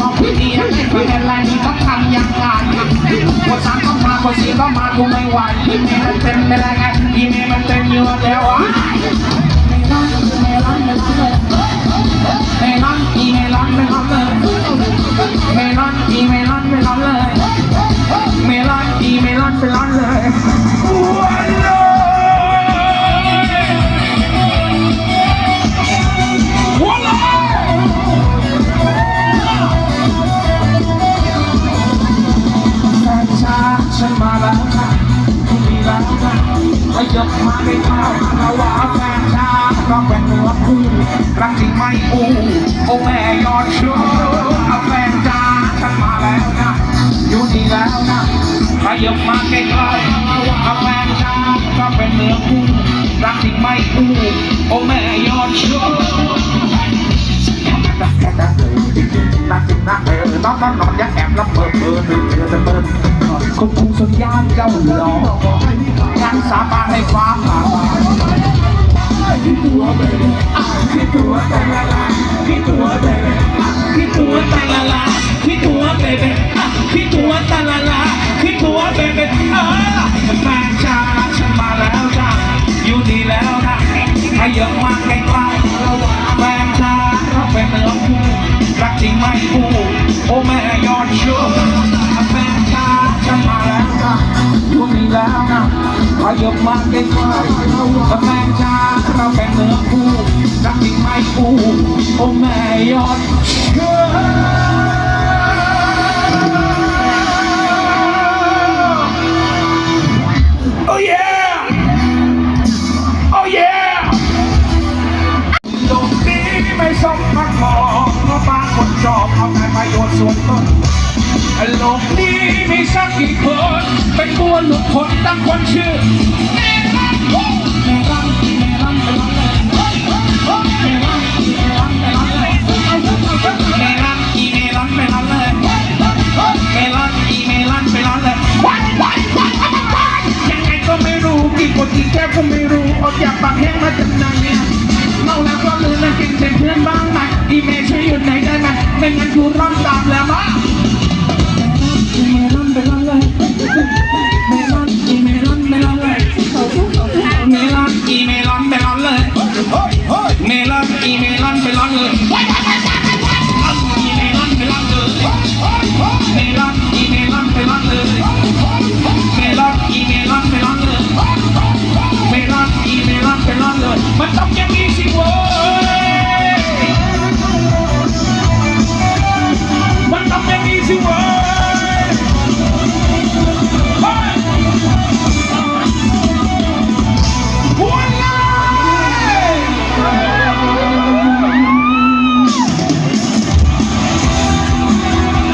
บอกพี่ดีให้เป็นไรนี่ต้องทำอย่างไรคนสามต้องมาคนสี่ก็มากูไม่ไหวอีเมลมันเต็มไป็นอะไงอีเมลมันเต็มอยู่แล้วอะ ยับมาได้ข้าเราว่าแฟนชาเราเป็นเนื้อคู่รักจริงไม่อู้โอ้แม่ยอดชูเอาแฟนจ้าฉันมาแล้วนะอยู่นี่แล้วนะขยับมาใกล้ๆเราว่าแฟนจ้าเราเป็นเนื้อคู่รักจริงไม่อู้โอ้แม่ยอดชูนักแค่นักเออจริงๆนักจริงนักเออน้องนอนอย่าแอบรับเบอร์เบอร์หนึ่งเดือนเบอร์คงคงสัญญาณเจ้าหลอก งั้นสาบานให้ฟ้าผ่าคิดตัวเบย์คิดตัวแต่ละละคิดตัวเบย์คิดตัวแต่ละละคิดตัวเบย์คิดตัวแต่ละละคิดตัวเบย์เออแฟนชาฉันมาแล้วจ้าอยู่ดีแล้วนะให้เยอะมากใกล้ๆระหว่าแฟนชาเราเป็นเนื้อคู่รักจริงไม่คู่โอ้แม่ยอดชู ให้เยอะมากใกล้ๆแฟนชาเราเป็นเนื้อคู่รักจริงไม่คู่โอ้แม่ยอดชู Oh yeah! Oh yeah! โลกนี้ไม่สมพักมองเพราะบางคนชอบเอาแต่ประโยชน์ส่วนตนโลกนี้ มีสักกี่คน เป็นตัวหลุดพ้นตั้งคนชื่อเมลันเมลันเมลันเมลันเลยเมลันเมลันเมลันเลยเมลันอีเมลันเมลันเลยเมลันอีเมลันเมลันเลยว้ายว้ายว้ายว้ายยังไงก็ไม่รู้กี่คนกี่แก้วก็ไม่รู้ออกจากปากแห้งมาจากไหนเนี่เมาแล้วก็ลืมนะกินเป็นเพื่อนบ้างไหมอีเมลช่วยหยุดไหนได้ไหมไม่งั้นกูร้องตามแล้วมั้ง ตีเมลอนไปร้องเลยเมลอนอีเมลอนไปร้องเลย